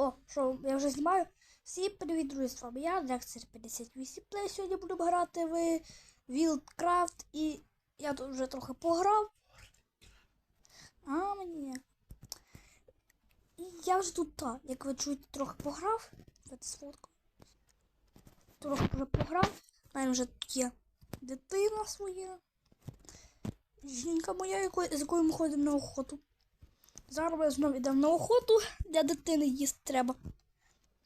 О, що, я вже знімаю. Всім привіт, друзі, з вами я, Лексер 58 Play. Сьогодні будемо грати в Wildcraft і я тут вже трохи пограв. А мені. Я вже тут, так, як ви чуєте, трохи пограв. Сфоткаю. Трохи вже пограв. У мене вже тут є дитина своя. Жінка моя, з якою ми ходимо на охоту. Зараз ми знову йдемо на охоту, для дитини їсти треба.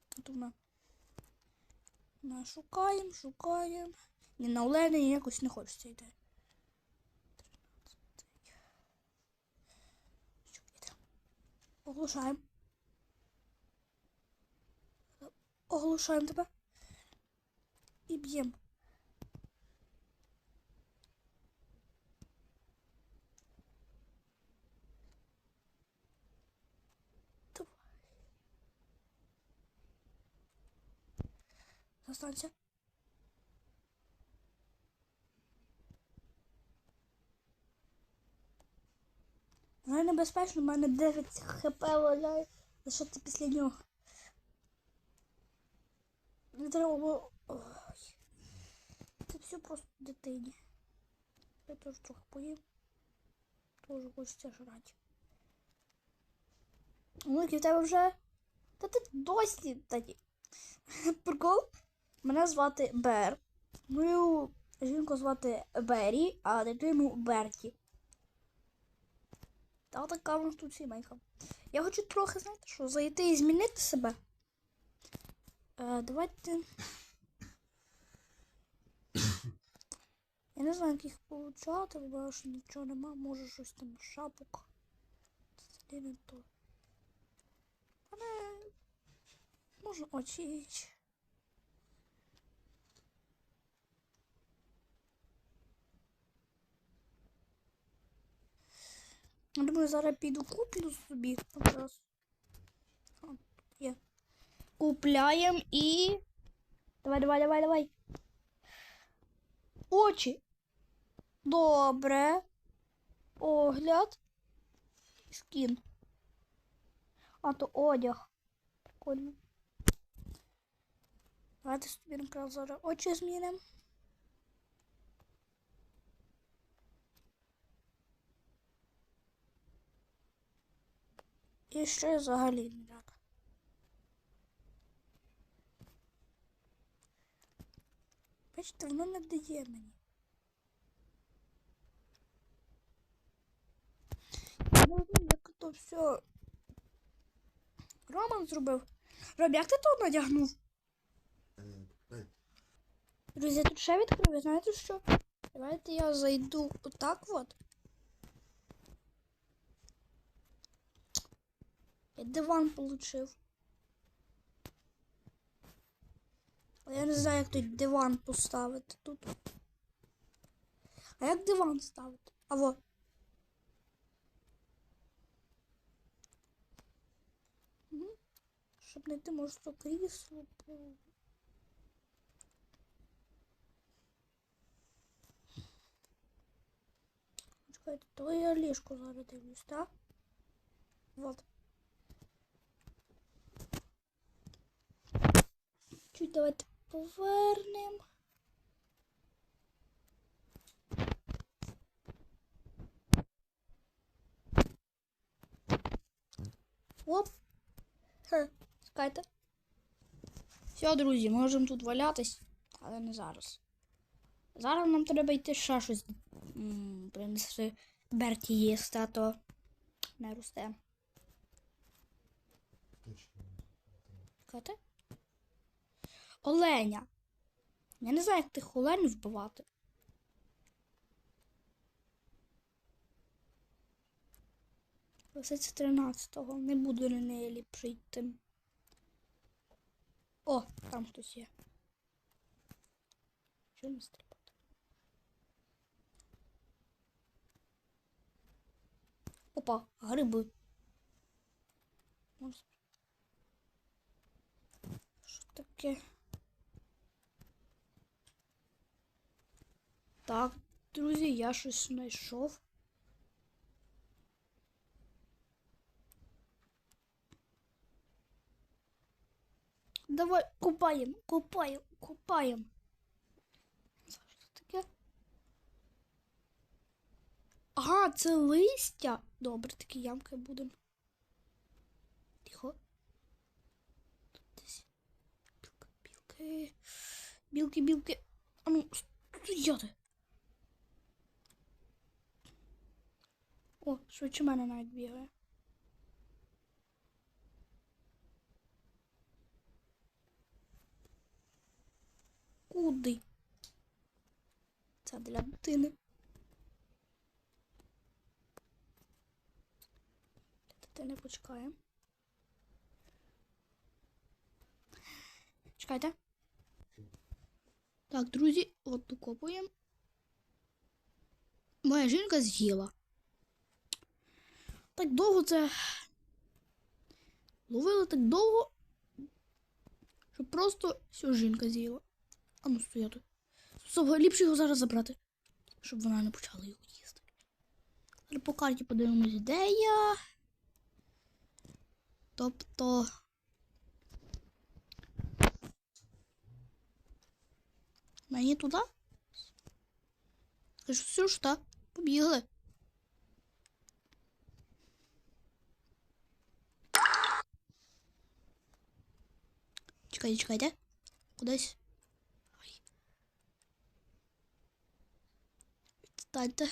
Тут ми, ми шукаємо, шукаємо. Ні, на Олені якось не хочеться йти. 13. Що йде? Оглушаємо. Оглушаємо тебе. І б'ємо. Застанься. Вже небезпечно, в мене 9 хп валяє. Що це після нього? Не треба було. Ой. Це все просто дитині. Я теж трохи поїм. Тоже хочеться жрати. Ну, в тебе вже. Та ти досі тоді. Прикол. Мене звати Бер. Мою жінку звати Бері, а дитину Берті. Та така в нас тут сімейка. Я хочу трохи, знаєте, що, зайти і змінити себе. Е, давайте. Я не знаю, як їх получати, бо що нічого нема, може щось там шапок. Це не то. Але можна очі. Думаю, зараз піду куплю собі. Тут є. Купляємо і. Давай, давай, давай, давай. Очі. Добре. Огляд. Скін. А то одяг. Прикольно. Давайте собі якраз зараз очі змінимо. І ще взагалі ніяк. Бачите, воно не дає мені. Знаю, як то все. Роман зробив. Ром, як ти то надягнув? Друзі, тут ще відкрив, знаєте що? Давайте я зайду отак от. Диван получив. Я не знаю, як тут диван поставити тут. А як диван ставити? А во. Мгм. Щоб знайти, може, то крісло. Чекайте, то я ліжко зараз дивлюсь, так? Вот. Чуть давайте повернемо. Оп. Хе, чекайте. Все, друзі, можемо тут валятись, але не зараз. Зараз нам треба йти ще щось принести Берті їсти, а то не росте. Чекайте. Оленя. Я не знаю, як тих олень вбивати. Це 13-го. Не буду на неї ліпше йти. О, там хтось є. Що не стрибати? Опа, гриби. Що таке? Так, друзі, я щось знайшов. Давай, купаємо, купаємо, купаємо. Що таке? Ага, це листя. Добре, такі ямки будемо. Тихо. Тут десь. Білки, білки. Білки, білки. А ну, стояти. О, швидше мене навіть бігає. Куди? Це для дитини. Дитини почекаємо. Чекайте. Так, друзі, от докопуємо. Моя жінка з'їла. Так довго це. Ловили так довго, що просто всю жінка з'їла. А ну стояти. Стоп, ліпше його зараз забрати, щоб вона не почала його їсти. Зараз по карті подивимось, де я. Тобто. Мені туди? Скажу, все ж так, побігли. Чекайте, чекайте. Кудись. Ой. Відстаньте.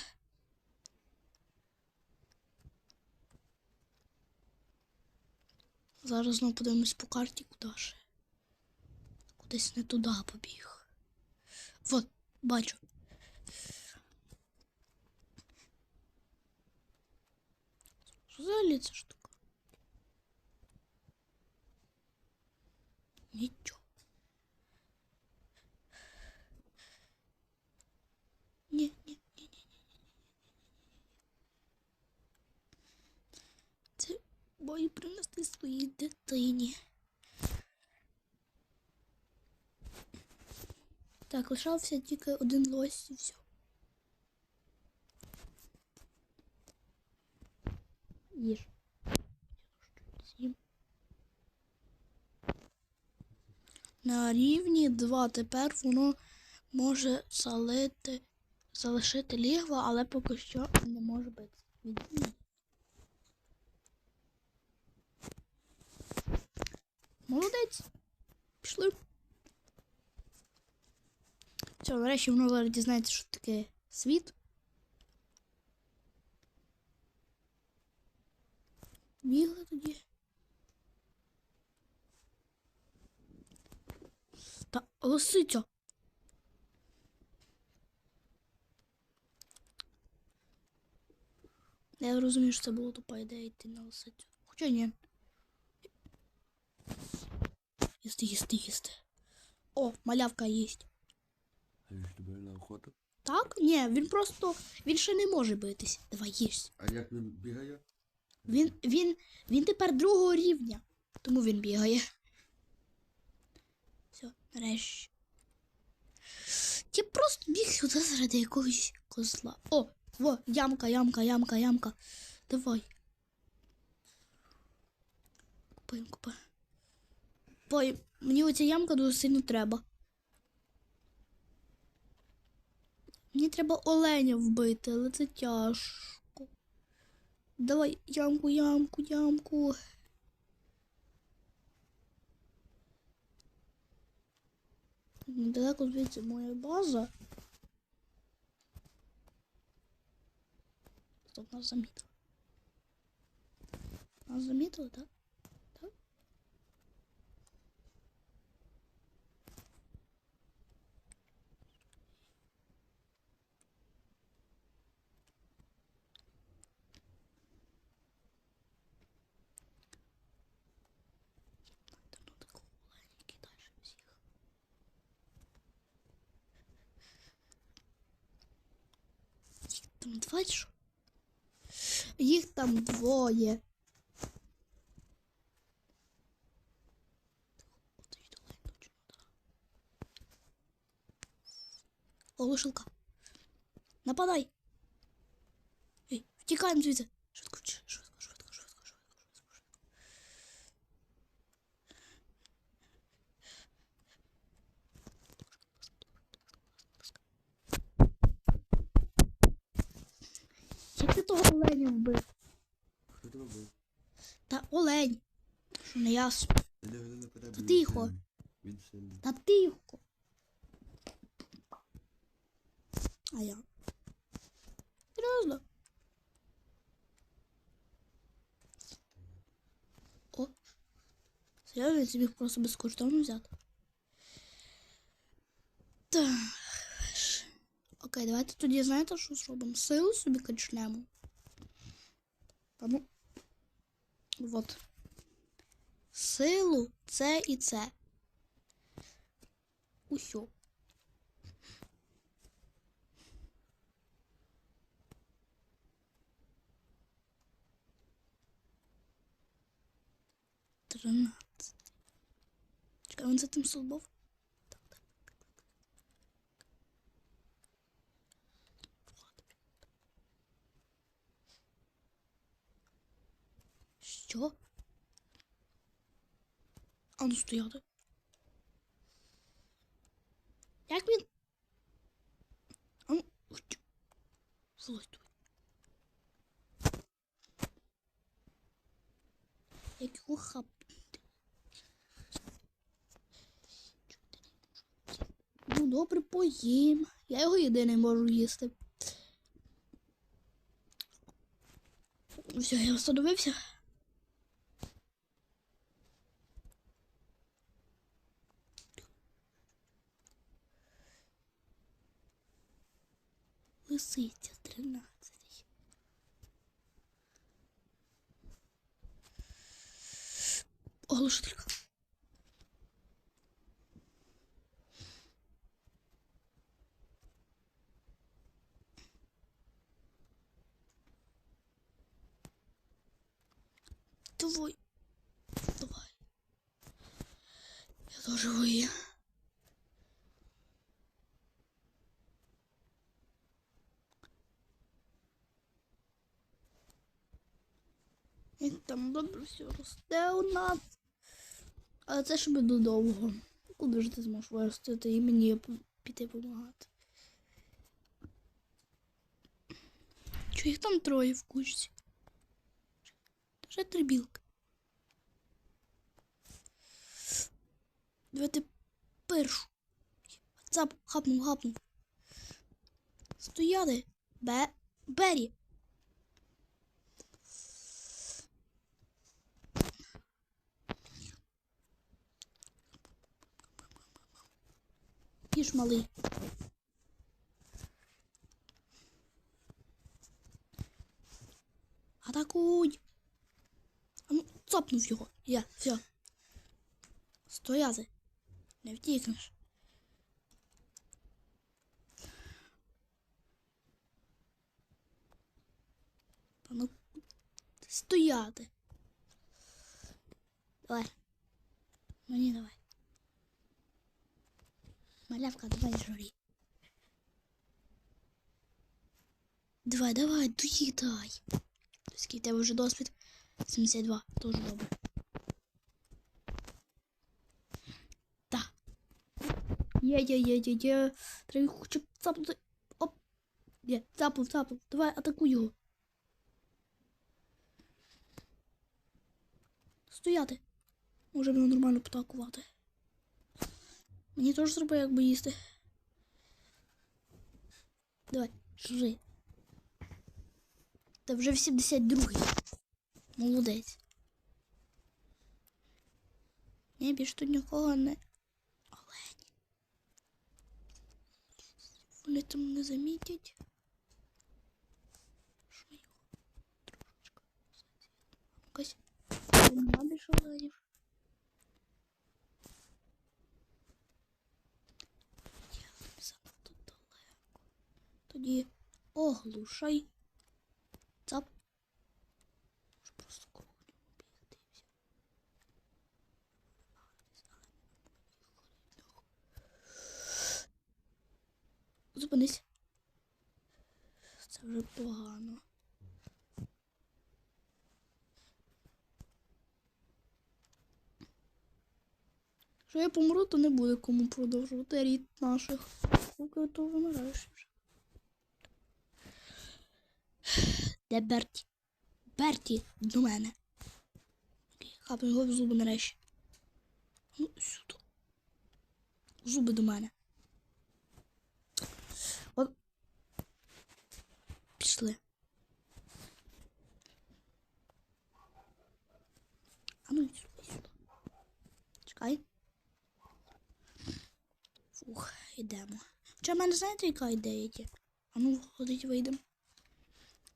Зараз знову подивимось по карті, куди ж. Кудись не туди побіг. Вот, бачу. Що взагалі ця штука? Нічого. Ні, ні, ні, ні, ні. Це бої принести своїй дитині. Так, лишався тільки один лось і все. Їж. На рівні 2 тепер воно може залити, залишити лігва, але поки що не може бити. Молодець. Пішли. Все, нарешті воно дізнається, що таке світ. Бігли тоді. Та лисиця. Я розумію, що це було тупа ідея йти на лисицю. Хоча ні. Їсти, їсти, їсти. О, малявка їсть. А він ж тебе на охоту? Так? Ні, він просто. Він ще не може битись. Давай їсть. А як він бігає? Він, він, він тепер другого рівня. Тому він бігає. Нарешті. Я просто біг сюди заради якогось козла. О, во, ямка, ямка, ямка, ямка. Давай. Купаємо, купаємо. Ой, мені оця ямка дуже сильно треба. Мені треба оленя вбити, але це тяжко. Давай ямку, ямку, ямку. Недалеко звідси моя база. Тут нас замітили. Нас замітили, да? там два чи що? Їх там двоє. От і долай точно, да. О, лошилка. Нападай. Ей, втікаємо звідси. Що не ясно. Де вони нападали? Та тихо. Він сильний. Та тихо. А я. Серйозно? О. Серйозно, я собі просто безкоштовно взяти. Так. Окей, давайте тоді знаєте, що зробимо? Силу собі качнемо. Та ну. Вот. Силу, це і це. Усьо. Тринадцять. Чекай, він за тим так. Що? А ну стояти. Як він? А ну, ух ти. Злой той. Як його хапнути? Ну, добре, поїм. Я його єдиний можу їсти. Все, я встановився. Лисиця 13. Оглушителька. Давай. Давай. Я тоже вою. Там добре все росте у нас. Але це ще буде довго. Куди ж ти зможеш виростити і мені піти допомагати? Чого їх там троє в кучці? Вже три білки. Давайте першу. Цап, хапнув, хапнув. Стояли. Бе. Бері. Їж малий. Атакуй. А ну, цапнув його. Я, все. Стояти. Не втікнеш. Та ну, стояти. Давай. Мені давай. Малявка, давай журі. Давай, давай, доїдай. Скільки в тебе вже досвід? 72, дуже добре. Так. Є, є, є, є, є. Треба хоча б цапнути. Оп. Є, цапнув, цапнув. Давай, атакуй його. Стояти. Можемо його нормально потакувати. Мені теж треба якби їсти. Давай, жри. Та вже 82-й. Молодець. Ні, більше тут нікого не. Олень. Вони там не замітять. Що його трошечки. Якось. Нема більше оленів. Тоді оглушай. Цап. Просто кругом бігти і все. Зупинись. Це вже погано. Якщо я помру, то не буде кому продовжувати рід наших. Поки то вимираєш вже. Де Берті? Берті до мене. Капну його в зуби нарешті. Ну, сюди. Зуби до мене. От. Пішли. А ну сюди, сюди. Чекай. Фух, йдемо. Хоча в мене знаєте, яка ідея є? А ну, ходіть, вийдемо.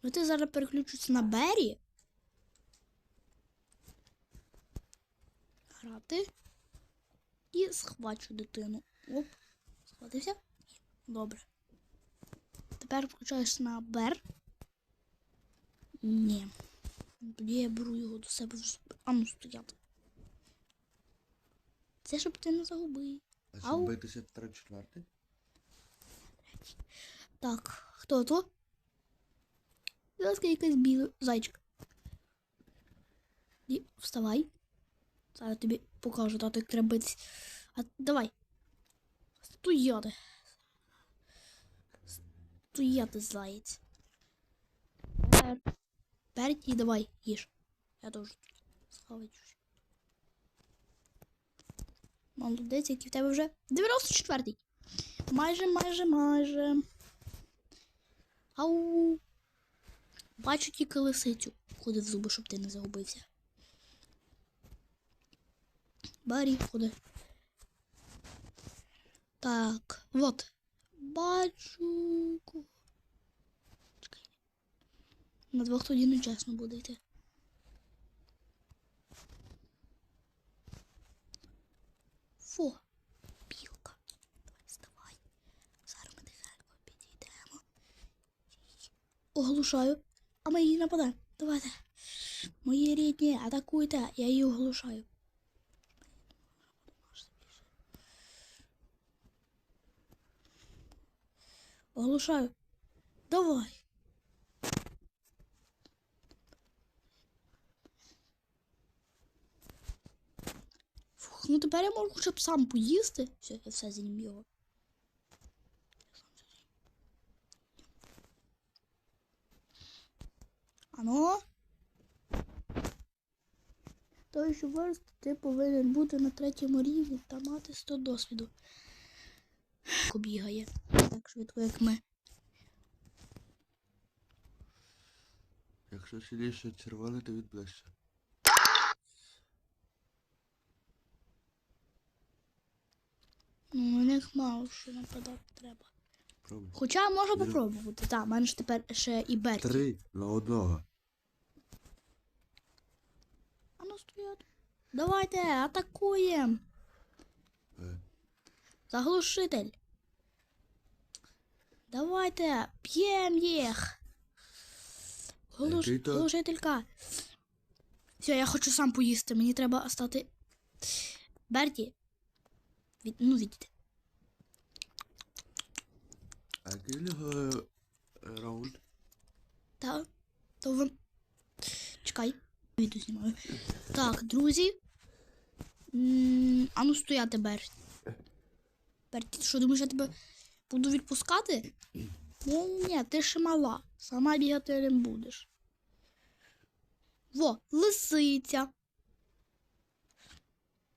Ну ти зараз переключуся на Бері. Грати. І схвачу дитину. Оп. Схватився? Добре. Тепер включаюся на Бер. Ні. Тоді я беру його до себе. А ну стояти. Це щоб ти не загубив. А щоб битися три четвертий? Так, хто то? Будь ласка, якась біла зайчик. І вставай. Зараз тобі покажу, та треба битись. А давай. Стояти. Стояти, заєць. Пер. Перед і давай, їж. Я теж схавачусь. Молодець, який в тебе вже 94-й. Майже, майже, майже. Ау. Бачу тільки лисицю. Ходи в зуби, щоб ти не загубився. Барі, ходи. Так, вот. Бачу. Чекай. На двох тоді не чесно буде йти. Фу. Білка. Давай, вставай. Зараз ми тихенько підійдемо. Оглушаю. А ми її нападаємо. Давайте. Мої рідні, атакуйте. Я її оглушаю. Оглушаю. Давай. Фух, ну тепер я можу хоча б сам поїсти. Все, я все з'їм його. Ано. Той, що виросте, ти повинен бути на третьому рівні та мати 100 досвіду. Бігає так швидко, як ми. Якщо сильніше червоний, то він. Ну, на них мало що нападати треба. Пробуй. Хоча можу попробувати. Так, в мене ж тепер ще і Берті. Три на одного. А ну стоять. Давайте, атакуємо. Е, Заглушитель. Давайте, п'ємо їх. Глуш... Який то? Глушителька. Все, я хочу сам поїсти. Мені треба стати. Берті. Від... Ну, відійди. В нього е. Так. Ви... Чекай. Відео знімаю. Так, друзі. А ну стояти, Берті. Берті, ти що думаєш, я тебе буду відпускати? Ні, ні, ти ще мала. Сама бігати не будеш. Во, лисиця.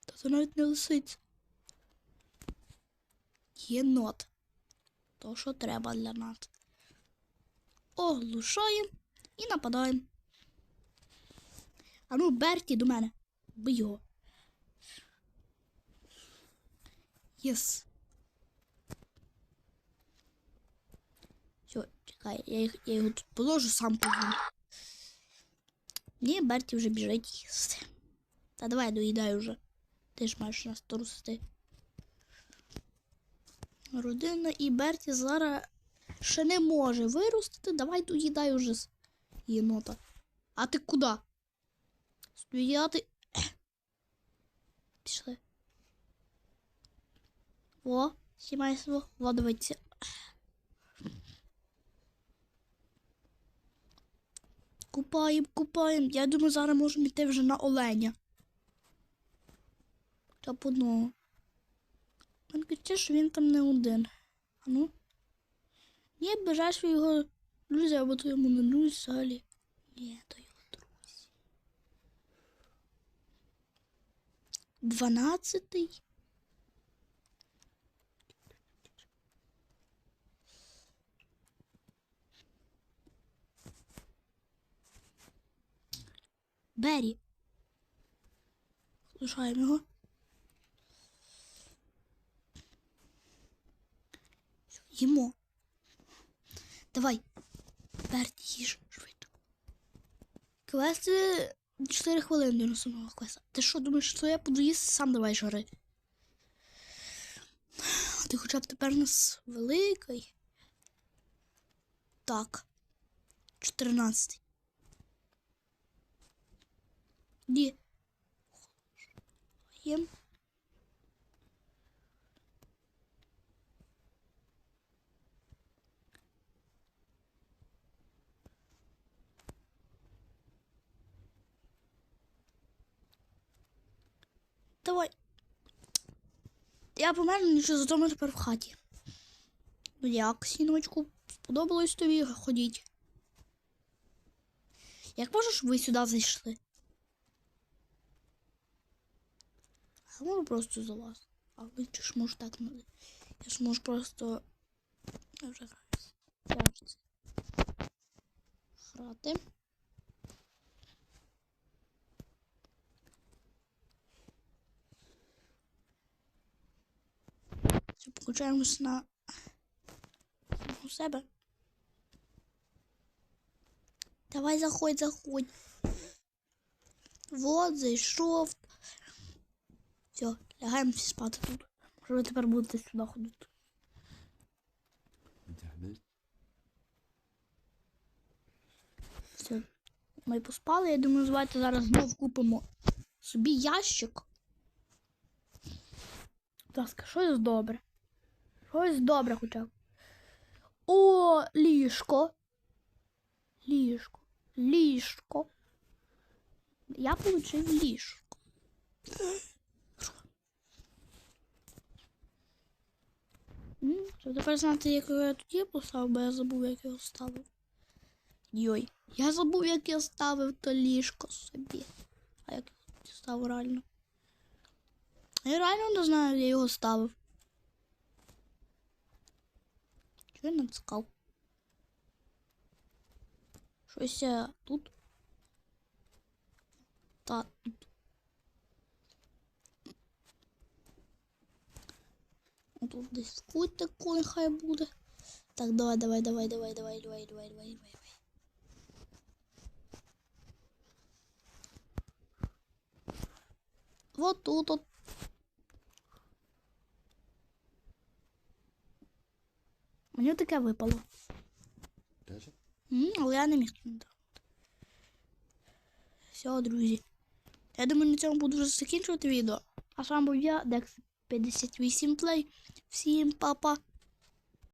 Та це навіть не лисиця. Єнот. То, що треба для нас. Оглушаємо і нападаємо. А ну, Берті до мене. Бий його. Єс. Все, чекай, я, їх, я його тут положу, сам поїм. Ні, Берті вже біжить їсти. Та давай доїдай вже. Ти ж маєш нас трусити. Родина і Берті зараз ще не може виростити. Давай доїдай уже з єнота. А ти куди? Стояти. Пішли. О, сімай свого. Во, дивіться. Купаємо, купаємо. Я думаю, зараз можемо йти вже на оленя. Та по одного. Каже, що він там не один. А ну? Ні, бажаєш його друзі, або то йому не друзі взагалі. Ні, то його друзі. Дванадцятий. Беррі. Слушаємо його. Їмо. Давай. Берті, їж швидко. Квести 4 хвилини до самого квеста. Ти що, думаєш, що я буду їсти, сам давай жари. Ти хоча б тепер у нас великий. Так. 14. Ді. Їм. Давай. Я помер, нічого зато ми тепер в хаті. Ну як, сіночку, сподобалось тобі ходіть. Як можеш, ви сюди зайшли? А можу просто залазити. А ви чи ж можу так. Я ж можу просто. Я вже. Грати. Все, покачаємось на у себе. Давай заходь, заходь. Вот, зайшов. Все, лягаємо всі спати тут. Може ви тепер будете сюди ходити. Все. Ми поспали, я думаю, давайте зараз знов купимо собі ящик. Будь ласка, щось добре. Щось добре хоча б. О, ліжко. Ліжко. Ліжко. Я получив ліжко. Тепер знати, як я тоді поставив, бо я забув, як його ставив. Йой, я забув, як я ставив то ліжко собі. А як я ставив реально? Я реально не знаю, я його ставив. Чого я натискав? Щось тут. Та тут. Тут десь куть такий хай буде. Так, давай, давай, давай, давай, давай, давай, давай, давай, давай. Вот тут от. Мені таке випало. Теж? Але я не міг кинути. Все, друзі. Я думаю, на цьому буду вже закінчувати відео. А з вами був я, Dex 58 Play. Всім па-па.